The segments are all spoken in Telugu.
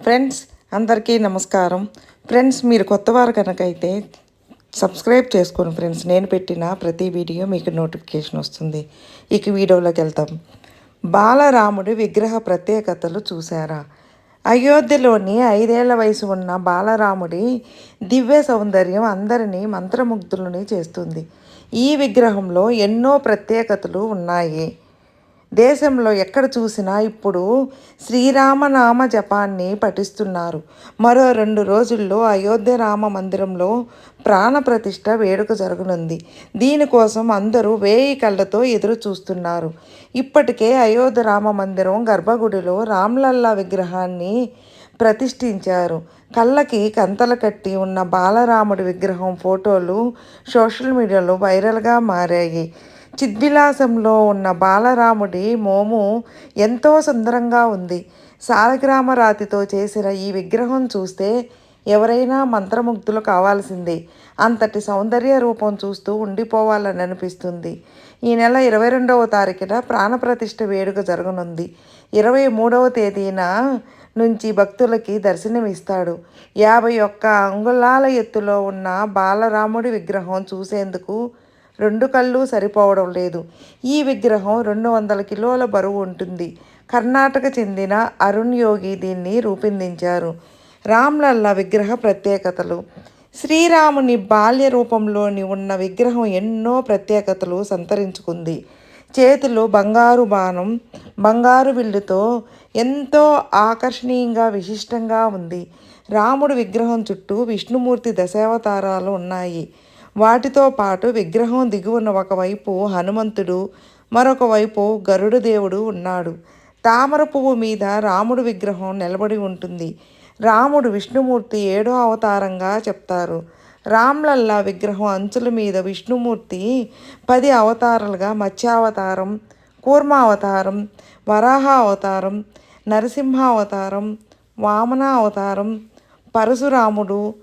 ఫ్రెండ్స్ అందరికీ నమస్కారం. ఫ్రెండ్స్ మీరు కొత్తవారు కనుకైతే సబ్స్క్రైబ్ చేసుకోండి ఫ్రెండ్స్ నేను పెట్టిన ప్రతి వీడియో మీకు నోటిఫికేషన్ వస్తుంది. ఇక వీడియోలోకి వెళ్తాం. బాలరాముడి విగ్రహ ప్రత్యేకతలు చూసారా అయోధ్యలోని ఐదేళ్ళ వయసు ఉన్న బాలరాముడి దివ్య సౌందర్యం అందరినీ మంత్రముగ్ధులని చేస్తుంది. ఈ విగ్రహంలో ఎన్నో ప్రత్యేకతలు ఉన్నాయి. దేశంలో ఎక్కడ చూసినా ఇప్పుడు శ్రీరామనామ జపాన్ని పఠిస్తున్నారు. మరో రెండు రోజుల్లో అయోధ్య రామ మందిరంలో ప్రాణప్రతిష్ఠ వేడుక జరగనుంది. దీనికోసం అందరూ వేయి కళ్ళతో ఎదురు చూస్తున్నారు. ఇప్పటికే అయోధ్య రామ మందిరం గర్భగుడిలో రామ్లల్లా విగ్రహాన్ని ప్రతిష్ఠించారు. కళ్ళకి కంతలు కట్టి ఉన్న బాలరాముడి విగ్రహం ఫోటోలు సోషల్ మీడియాలో వైరల్గా మారాయి. చిద్విలాసంలో ఉన్న బాలరాముడి మోము ఎంతో సుందరంగా ఉంది. సాలగ్రామ రాతితో చేసిన ఈ విగ్రహం చూస్తే ఎవరైనా మంత్రముగ్ధులు కావాల్సిందే. అంతటి సౌందర్య రూపం చూస్తూ ఉండిపోవాలని అనిపిస్తుంది. ఈ నెల ఇరవై రెండవ తారీఖున ప్రాణప్రతిష్ఠ వేడుక జరగనుంది. ఇరవై మూడవ తేదీన నుంచి భక్తులకి దర్శనమిస్తాడు. యాభై ఒక్క అంగుళాల ఎత్తులో ఉన్న బాలరాముడి విగ్రహం చూసేందుకు రెండు కళ్ళు సరిపోవడం లేదు. ఈ విగ్రహం రెండు వందల కిలోల బరువు ఉంటుంది. కర్ణాటక చెందిన అరుణ్ యోగి దీన్ని రూపొందించారు. రామ్లల్లా విగ్రహ ప్రత్యేకతలు. శ్రీరాముని బాల్య రూపంలోని ఉన్న విగ్రహం ఎన్నో ప్రత్యేకతలు సంతరించుకుంది. చేతిలో బంగారు బాణం బంగారు విల్లుతో ఎంతో ఆకర్షణీయంగా విశిష్టంగా ఉంది. రాముడు విగ్రహం చుట్టూ విష్ణుమూర్తి దశావతారాలు ఉన్నాయి. వాటితో పాటు విగ్రహం దిగువన ఒకవైపు హనుమంతుడు మరొక వైపు గరుడు దేవుడు ఉన్నాడు. తామర పువ్వు మీద రాముడు విగ్రహం నిలబడి ఉంటుంది. రాముడు విష్ణుమూర్తి ఏడో అవతారంగా చెప్తారు. రామ్లల్లా విగ్రహం అంచుల మీద విష్ణుమూర్తి పది అవతారాలుగా మత్స్యావతారం కూర్మావతారం వరాహ అవతారం నరసింహ అవతారం వామన అవతారం పరశురాముడు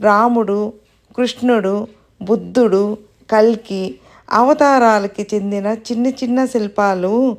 రాముడు కృష్ణుడు బుద్ధుడు కల్కి అవతారాలకి చెందిన చిన్న చిన్న శిల్పాలు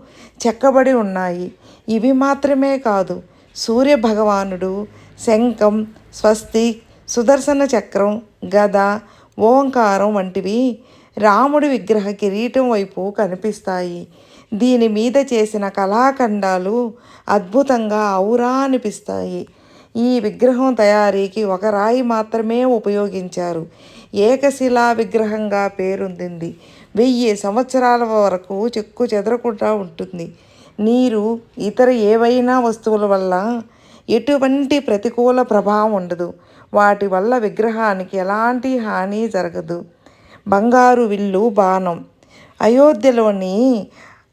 చెక్కబడి ఉన్నాయి. ఇవి మాత్రమే కాదు సూర్య భగవానుడు శంఖం స్వస్తి సుదర్శన చక్రం గద ఓంకారం వంటివి రాముడి విగ్రహ కిరీటం వైపు కనిపిస్తాయి. దీని మీద చేసిన కళాఖండాలు అద్భుతంగా ఔరా అనిపిస్తాయి. ఈ విగ్రహం తయారీకి ఒక రాయి మాత్రమే ఉపయోగించారు. ఏకశిలా విగ్రహంగా పేరొందింది. వెయ్యి సంవత్సరాల వరకు చెక్కు చెదరకుండా ఉంటుంది. నీరు ఇతర ఏవైనా వస్తువుల వల్ల ఎటువంటి ప్రతికూల ప్రభావం ఉండదు. వాటి వల్ల విగ్రహానికి ఎలాంటి హాని జరగదు. బంగారు విల్లు బాణం. అయోధ్యలోని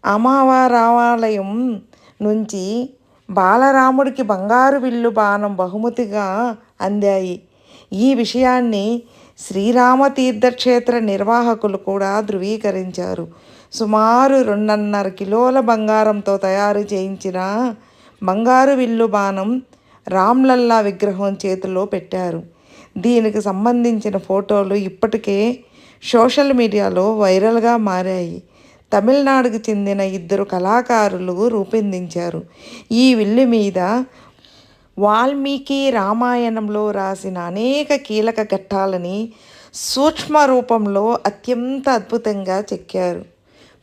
అమావారావాలయం నుంచి బాలరాముడికి బంగారు విల్లు బాణం బహుమతిగా అందాయి. ఈ విషయాన్ని శ్రీరామ తీర్థక్షేత్ర నిర్వాహకులు కూడా ధృవీకరించారు. సుమారు రెండున్నర కిలోల బంగారంతో తయారు చేయించిన బంగారు విల్లు బాణం రామ్లల్లా విగ్రహం చేతిలో పెట్టారు. దీనికి సంబంధించిన ఫోటోలు ఇప్పటికే సోషల్ మీడియాలో వైరల్గా మారాయి. తమిళనాడుకు చెందిన ఇద్దరు కళాకారులు రూపొందించారు. ఈ విల్లు మీద వాల్మీకి రామాయణంలో రాసిన అనేక కీలక ఘట్టాలని సూక్ష్మ రూపంలో అత్యంత అద్భుతంగా చెక్కారు.